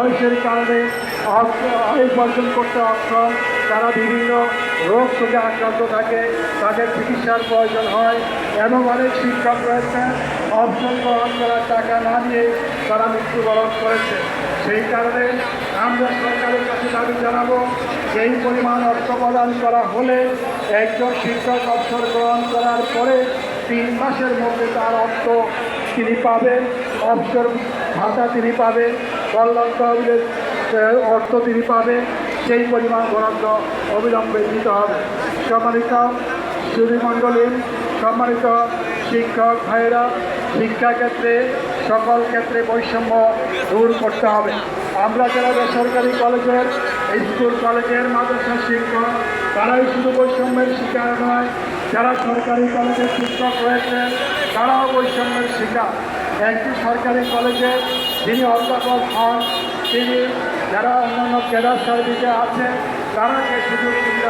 বয়সের কারণে উপার্জন করতে অক্ষম। তারা বিভিন্ন রোগ থেকে আক্রান্ত থাকে, তাদের চিকিৎসার প্রয়োজন হয় এবং অনেক শিক্ষক রয়েছে অবসর গ্রহণ করার টাকা না দিয়ে তারা মৃত্যুবরণ করেছে। সেই কারণে আমরা সরকারের কাছে দাবি জানাব এই পরিমাণ অর্থ প্রদান করা হলে একজন শিক্ষক অবসর গ্রহণ করার পরে তিন মাসের মধ্যে তার অর্থ তিনি পাবেন অবসর ভাতা তিনি পাবেন কল্যাণ তহবিলের অর্থ তিনি পাবেন, সেই পরিমাণ বরাদ্দ অবিলম্বে দিতে হবে। সম্মানিত সুধীমণ্ডলী সম্মানিত শিক্ষক ভাইয়েরা শিক্ষাক্ষেত্রে সকল ক্ষেত্রে বৈষম্য দূর করতে হবে। আমরা যারা বেসরকারি কলেজের, স্কুল কলেজের মাদ্রাসা শিক্ষক, তারাই শুধু বৈষম্যের শিকার নয়, যারা সরকারি কলেজের শিক্ষক রয়েছেন তারাও বৈষম্যের শিকার, একটি সরকারি কলেজে যিনি অধ্যাপক হন, তিনি যারা অন্যান্য ক্যাডার সার্ভিসে আছেন, তারা যে সুযোগ সুবিধা